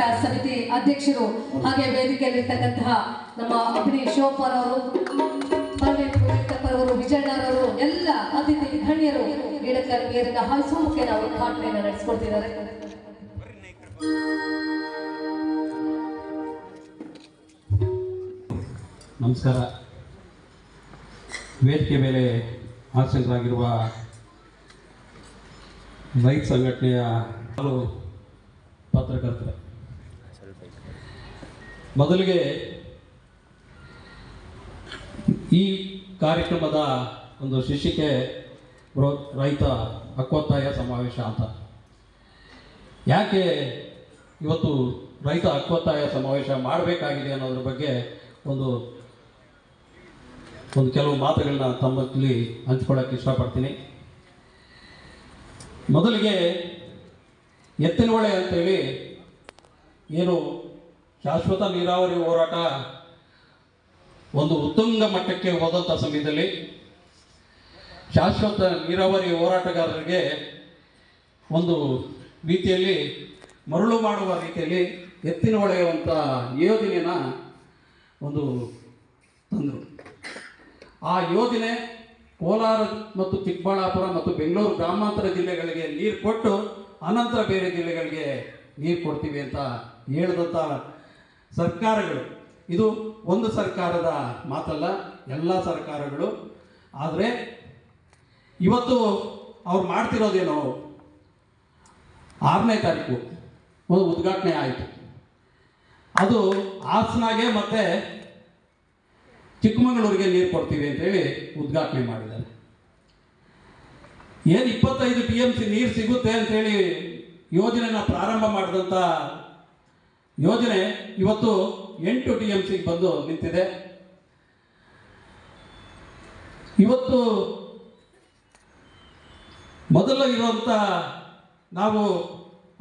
ಹೋರಾಟ ಸಮಿತಿ ಅಧ್ಯಕ್ಷರು ಹಾಗೆ ವೇದಿಕೆಯಲ್ಲಿರ್ತಕ್ಕಂತಹ ನಮ್ಮ ಅಭಿನಿ ಶಿವಪ್ಪರ್ ಅವರು ಅವರು, ವಿಜಯಣ್ಣರವರು, ಎಲ್ಲ ಅತಿಥಿ ಗಣ್ಯರು ಗಿಡಕರ್ಮಿಯರಿಂದ ಹಾಯಿಸುವ ಮುಖೇನ ಉದ್ಘಾಟನೆಯನ್ನು ನಡೆಸಿಕೊಡ್ತಿದ್ದಾರೆ ನಮಸ್ಕಾರ. ವೇದಿಕೆ ಮೇಲೆ ಆಸೀನರಾಗಿರುವ ರೈತ ಸಂಘಟನೆಯ ಪತ್ರಕರ್ತರು. ಮೊದಲಿಗೆ ಈ ಕಾರ್ಯಕ್ರಮದ ಒಂದು ಶೀರ್ಷಿಕೆ ರೈತ ಹಕ್ಕೊತ್ತಾಯ ಸಮಾವೇಶ ಅಂತ. ಯಾಕೆ ಇವತ್ತು ರೈತ ಹಕ್ಕೊತ್ತಾಯ ಸಮಾವೇಶ ಮಾಡಬೇಕಾಗಿದೆ ಅನ್ನೋದ್ರ ಬಗ್ಗೆ ಒಂದು ಒಂದು ಕೆಲವು ಮಾತುಗಳನ್ನ ತಮ್ಮಲ್ಲಿ ಹಂಚ್ಕೊಳ್ಳೋಕ್ಕೆ ಇಷ್ಟಪಡ್ತೀನಿ. ಮೊದಲಿಗೆ ಎತ್ತಿನಹೊಳೆ ಅಂತೇಳಿ ಏನು ಶಾಶ್ವತ ನೀರಾವರಿ ಹೋರಾಟ ಒಂದು ಉತ್ತುಂಗ ಮಟ್ಟಕ್ಕೆ ಹೋದಂಥ ಸಮಯದಲ್ಲಿ ಶಾಶ್ವತ ನೀರಾವರಿ ಹೋರಾಟಗಾರರಿಗೆ ಒಂದು ರೀತಿಯಲ್ಲಿ ಮರಳು ಮಾಡುವ ರೀತಿಯಲ್ಲಿ ಎತ್ತಿನ ಹೊಳೆಯುವಂಥ ಯೋಜನೆನ ಒಂದು ತಂದರು. ಆ ಯೋಜನೆ ಕೋಲಾರ ಮತ್ತು ಚಿಕ್ಕಬಳ್ಳಾಪುರ ಮತ್ತು ಬೆಂಗಳೂರು ಗ್ರಾಮಾಂತರ ಜಿಲ್ಲೆಗಳಿಗೆ ನೀರು ಕೊಟ್ಟು, ಅನಂತರ ಬೇರೆ ಜಿಲ್ಲೆಗಳಿಗೆ ನೀರು ಕೊಡ್ತೀವಿ ಅಂತ ಹೇಳಿದಂಥ ಸರ್ಕಾರಗಳು. ಇದು ಒಂದು ಸರ್ಕಾರದ ಮಾತಲ್ಲ, ಎಲ್ಲ ಸರ್ಕಾರಗಳು. ಆದರೆ ಇವತ್ತು ಅವ್ರು ಮಾಡ್ತಿರೋದೇನೋ ಆರನೇ ತಾರೀಕು ಒಂದು ಉದ್ಘಾಟನೆ ಆಯಿತು. ಅದು ಹಾಸನಾಗೆ ಮತ್ತೆ ಚಿಕ್ಕಮಗಳೂರಿಗೆ ನೀರು ಕೊಡ್ತೀವಿ ಅಂತೇಳಿ ಉದ್ಘಾಟನೆ ಮಾಡಿದ್ದಾರೆ. ಏನು ಇಪ್ಪತ್ತೈದು ಟಿ ಎಂ ಸಿ ನೀರು ಸಿಗುತ್ತೆ ಅಂತೇಳಿ ಯೋಜನೆನ ಪ್ರಾರಂಭ ಮಾಡಿದಂಥ ಯೋಜನೆ ಇವತ್ತು ಎಂಟು ಟಿ ಎಂ ಸಿಗೆ ಬಂದು ನಿಂತಿದೆ. ಇವತ್ತು ಮೊದಲು ಇರುವಂಥ ನಾವು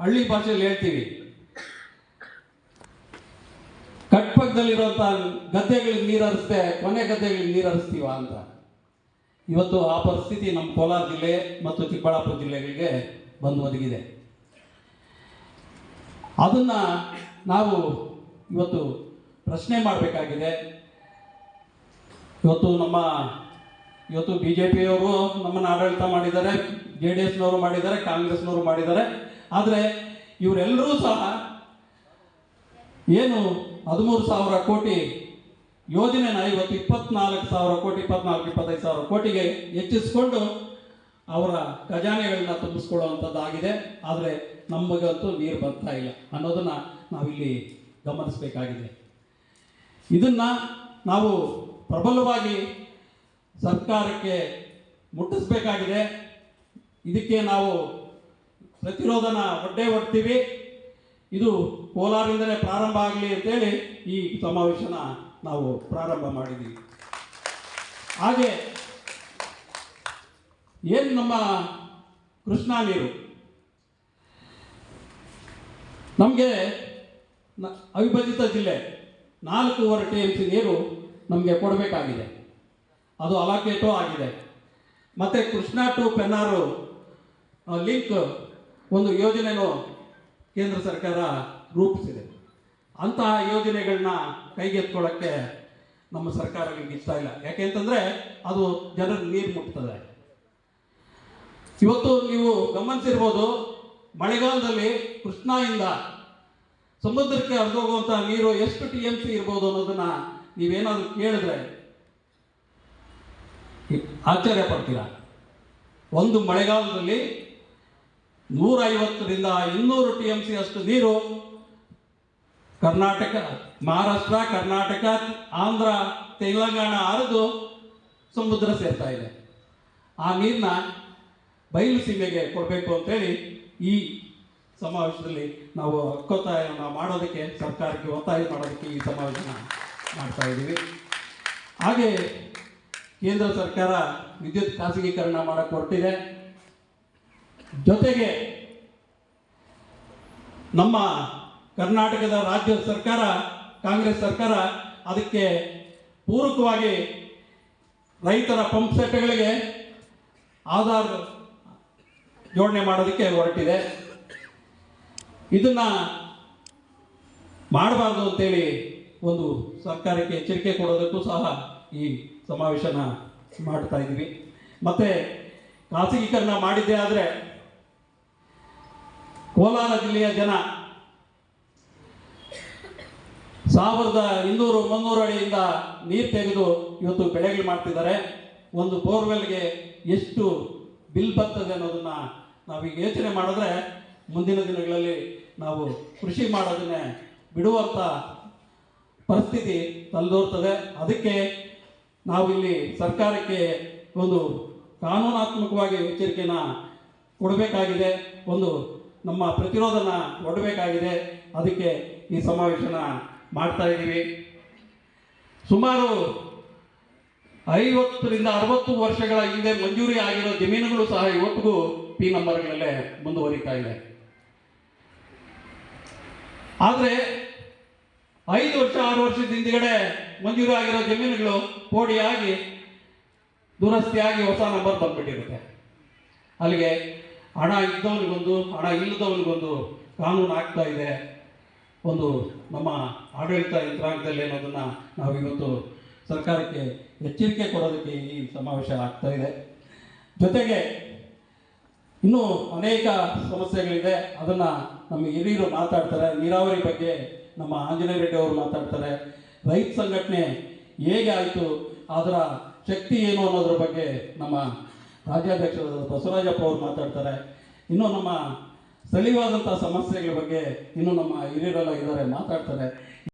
ಹಳ್ಳಿ ಭಾಷೆಯಲ್ಲಿ ಹೇಳ್ತೀವಿ. ಕಟ್ಪಕ್ಕದಲ್ಲಿರುವಂಥ ಗದ್ದೆಗಳಿಗೆ ನೀರು ಹರಿಸ್ದೆ, ಕೊನೆ ಗದ್ದೆಗಳಿಗೆ ನೀರು ಹರಿಸ್ತೀವ ಅಂತ. ಇವತ್ತು ಆ ಪರಿಸ್ಥಿತಿ ನಮ್ಮ ಕೋಲಾರ ಜಿಲ್ಲೆ ಮತ್ತು ಚಿಕ್ಕಬಳ್ಳಾಪುರ ಜಿಲ್ಲೆಗಳಿಗೆ ಬಂದು ಒದಗಿದೆ. ಅದನ್ನ ನಾವು ಇವತ್ತು ಪ್ರಶ್ನೆ ಮಾಡಬೇಕಾಗಿದೆ. ಇವತ್ತು ನಮ್ಮ, ಇವತ್ತು ಬಿ ಜೆ ಪಿಯವರು ನಮ್ಮನ್ನು ಆಡಳಿತ ಮಾಡಿದ್ದಾರೆ, ಜೆ ಡಿ ಎಸ್ನವರು ಮಾಡಿದ್ದಾರೆ, ಕಾಂಗ್ರೆಸ್ನವರು ಮಾಡಿದ್ದಾರೆ. ಆದರೆ ಇವರೆಲ್ಲರೂ ಸಹ ಏನು ಹದಿಮೂರು ಸಾವಿರ ಕೋಟಿ ಯೋಜನೆನ ಇವತ್ತು ಇಪ್ಪತ್ನಾಲ್ಕು ಸಾವಿರ ಕೋಟಿ, ಇಪ್ಪತ್ನಾಲ್ಕು, ಇಪ್ಪತ್ತೈದು ಸಾವಿರ ಕೋಟಿಗೆ ಹೆಚ್ಚಿಸ್ಕೊಂಡು ಅವರ ಖಜಾನೆಗಳನ್ನ ತುಂಬಿಸ್ಕೊಳ್ಳುವಂಥದ್ದಾಗಿದೆ. ಆದರೆ ನಮಗಂತೂ ನೀರು ಬರ್ತಾ ಇಲ್ಲ ಅನ್ನೋದನ್ನು ನಾವಿಲ್ಲಿ ಗಮನಿಸಬೇಕಾಗಿದೆ. ಇದನ್ನು ನಾವು ಪ್ರಬಲವಾಗಿ ಸರ್ಕಾರಕ್ಕೆ ಮುಟ್ಟಿಸ್ಬೇಕಾಗಿದೆ. ಇದಕ್ಕೆ ನಾವು ಪ್ರತಿರೋಧನ ಒಡ್ಡೇ ಒಡ್ತೀವಿ. ಇದು ಕೋಲಾರಿಂದಲೇ ಪ್ರಾರಂಭ ಆಗಲಿ ಅಂತೇಳಿ ಈ ಸಮಾವೇಶನ ನಾವು ಪ್ರಾರಂಭ ಮಾಡಿದ್ದೀವಿ ಹಾಗೆ, ಏನು ನಮ್ಮ ಕೃಷ್ಣಾ ನೀರು? ನಮಗೆ ಅವಿಭಜಿತ ಜಿಲ್ಲೆ ನಾಲ್ಕೂವರೆ ಟಿ ಎಂ ಸಿ ನೀರು ನಮಗೆ ಕೊಡಬೇಕಾಗಿದೆ ಅದು ಅಲಾಕೇಟು ಆಗಿದೆ. ಮತ್ತು ಕೃಷ್ಣಾ ಟು ಪೆನ್ನಾರು ಲಿಂಕ್ ಒಂದು ಯೋಜನೆನೂ ಕೇಂದ್ರ ಸರ್ಕಾರ ರೂಪಿಸಿದೆ. ಅಂತಹ ಯೋಜನೆಗಳನ್ನ ಕೈಗೆತ್ಕೊಳ್ಳೋಕ್ಕೆ ನಮ್ಮ ಸರ್ಕಾರಗಳಿಗೆ ಇಷ್ಟ ಇಲ್ಲ. ಯಾಕೆ ಅಂತಂದರೆ ಅದು ಜನರ ನೀರು ಮುಟ್ತದೆ. ಇವತ್ತು ನೀವು ಗಮನಿಸಿರ್ಬೋದು ಮಳೆಗಾಲದಲ್ಲಿ ಕೃಷ್ಣಾಯಿಂದ ಸಮುದ್ರಕ್ಕೆ ಹರಿದೋಗುವಂಥ ನೀರು ಎಷ್ಟು ಟಿ ಎಂ ಸಿ ಇರ್ಬೋದು ಅನ್ನೋದನ್ನು ನೀವೇನಾದರೂ ಕೇಳಿದ್ರೆ ಆಶ್ಚರ್ಯ ಪಡ್ತೀರಾ? ಒಂದು ಮಳೆಗಾಲದಲ್ಲಿ ನೂರೈವತ್ತರಿಂದ ಇನ್ನೂರು ಟಿ ಎಂ ಸಿ ಅಷ್ಟು ನೀರು ಕರ್ನಾಟಕ, ಮಹಾರಾಷ್ಟ್ರ, ಕರ್ನಾಟಕ, ಆಂಧ್ರ, ತೆಲಂಗಾಣ ಹರಿದು ಸಮುದ್ರ ಸೇರ್ತಾ ಇದೆ. ಆ ನೀರನ್ನ ಬಯಲು ಸೀಮೆಗೆ ಕೊಡಬೇಕು ಅಂತೇಳಿ ಈ ಸಮಾವೇಶದಲ್ಲಿ ನಾವು ಹಕ್ಕೊತ್ತಾಯವನ್ನು ಮಾಡೋದಕ್ಕೆ, ಸರ್ಕಾರಕ್ಕೆ ಒತ್ತಾಯ ಮಾಡೋದಕ್ಕೆ ಈ ಸಮಾವೇಶನ ಮಾಡ್ತಾ ಇದ್ದೀವಿ. ಹಾಗೆ ಕೇಂದ್ರ ಸರ್ಕಾರ ವಿದ್ಯುತ್ ಖಾಸಗೀಕರಣ ಮಾಡಕ್ಕೆ ಹೊರಟಿದೆ. ಜೊತೆಗೆ ನಮ್ಮ ಕರ್ನಾಟಕದ ರಾಜ್ಯ ಸರ್ಕಾರ, ಕಾಂಗ್ರೆಸ್ ಸರ್ಕಾರ ಅದಕ್ಕೆ ಪೂರಕವಾಗಿ ರೈತರ ಪಂಪ್ ಸೆಟ್ಗಳಿಗೆ ಆಧಾರ್ ಜೋಡಣೆ ಮಾಡೋದಕ್ಕೆ ಹೊರಟಿದೆ. ಇದನ್ನ ಮಾಡಬಾರ್ದು ಅಂತೇಳಿ ಒಂದು ಸರ್ಕಾರಕ್ಕೆ ಎಚ್ಚರಿಕೆ ಕೊಡೋದಕ್ಕೂ ಸಹ ಈ ಸಮಾವೇಶನ ಮಾಡ್ತಾ ಇದ್ದೀವಿ. ಮತ್ತು ಖಾಸಗೀಕರಣ ಮಾಡಿದ್ದೆ ಆದರೆ ಕೋಲಾರ ಜಿಲ್ಲೆಯ ಜನ ಸಾವಿರದ ಇನ್ನೂರು ಮುನ್ನೂರು ಅಡಿಯಿಂದ ನೀರು ತೆಗೆದು ಇವತ್ತು ಬೆಳೆಗಳು ಮಾಡ್ತಿದ್ದಾರೆ. ಒಂದು ಬೋರ್ವೆಲ್ಗೆ ಎಷ್ಟು ಬಿಲ್ ಬರ್ತದೆ ಅನ್ನೋದನ್ನ ನಾವೀಗ ಯೋಚನೆ ಮಾಡಿದ್ರೆ ಮುಂದಿನ ದಿನಗಳಲ್ಲಿ ನಾವು ಕೃಷಿ ಮಾಡೋದನ್ನೇ ಬಿಡುವಂಥ ಪರಿಸ್ಥಿತಿ ತಲೆದೋರ್ತದೆ. ಅದಕ್ಕೆ ನಾವಿಲ್ಲಿ ಸರ್ಕಾರಕ್ಕೆ ಒಂದು ಕಾನೂನಾತ್ಮಕವಾಗಿ ಎಚ್ಚರಿಕೆನ ಕೊಡಬೇಕಾಗಿದೆ. ಒಂದು ನಮ್ಮ ಪ್ರತಿರೋಧನ ಕೊಡಬೇಕಾಗಿದೆ ಅದಕ್ಕೆ ಈ ಸಮಾವೇಶನ ಮಾಡ್ತಾ ಇದ್ದೀವಿ. ಸುಮಾರು ಐವತ್ತರಿಂದ ಅರವತ್ತು ವರ್ಷಗಳ ಹಿಂದೆ ಮಂಜೂರಿ ಆಗಿರೋ ಜಮೀನುಗಳು ಸಹ ಇವತ್ತಿಗೂ ಪಿ ನಂಬರ್ಗಳಲ್ಲೇ ಮುಂದುವರಿತಾ ಇದೆ. ಆದರೆ ಐದು ವರ್ಷ, ಆರು ವರ್ಷದ ಹಿಂದ್ಗಡೆ ಮಂಜೂರು ಆಗಿರೋ ಜಮೀನುಗಳು ಪೋಡಿಯಾಗಿ, ದುರಸ್ತಿಯಾಗಿ ಹೊಸ ನಂಬರ್ ಬಂದ್ಬಿಟ್ಟಿರುತ್ತೆ. ಅಲ್ಲಿಗೆ ಹಣ ಇದ್ದವನಿಗೊಂದು, ಹಣ ಇಲ್ಲದವನಿಗೊಂದು ಕಾನೂನು ಆಗ್ತಾ ಇದೆ. ಒಂದು ನಮ್ಮ ಆಡಳಿತ ಯಂತ್ರಾಂಗದಲ್ಲಿ ಅನ್ನೋದನ್ನು ನಾವು ಇವತ್ತು ಸರ್ಕಾರಕ್ಕೆ ಎಚ್ಚರಿಕೆ ಕೊಡೋದಕ್ಕೆ ಈ ಸಮಾವೇಶ ಆಗ್ತಾ ಇದೆ. ಜೊತೆಗೆ ಇನ್ನೂ ಅನೇಕ ಸಮಸ್ಯೆಗಳಿದೆ. ಅದನ್ನು ನಮ್ಮ ಹಿರಿಯರು ಮಾತಾಡ್ತಾರೆ. ನೀರಾವರಿ ಬಗ್ಗೆ ನಮ್ಮ ಆಂಜನೇಯ ರೆಡ್ಡಿ ಅವರು ಮಾತಾಡ್ತಾರೆ. ರೈತ ಸಂಘಟನೆ ಹೇಗೆ ಆಯಿತು? ಅದರ ಶಕ್ತಿ ಏನು ಅನ್ನೋದ್ರ ಬಗ್ಗೆ ನಮ್ಮ ರಾಜ್ಯಾಧ್ಯಕ್ಷರಾದ ಬಸವರಾಜಪ್ಪ ಅವರು ಮಾತಾಡ್ತಾರೆ. ಇನ್ನು ನಮ್ಮ ಸ್ಥಳೀಯವಾದಂಥ ಸಮಸ್ಯೆಗಳ ಬಗ್ಗೆ ಇನ್ನೂ ನಮ್ಮ ಹಿರಿಯರೆಲ್ಲ ಇದ್ದಾರೆ, ಮಾತಾಡ್ತಾರೆ.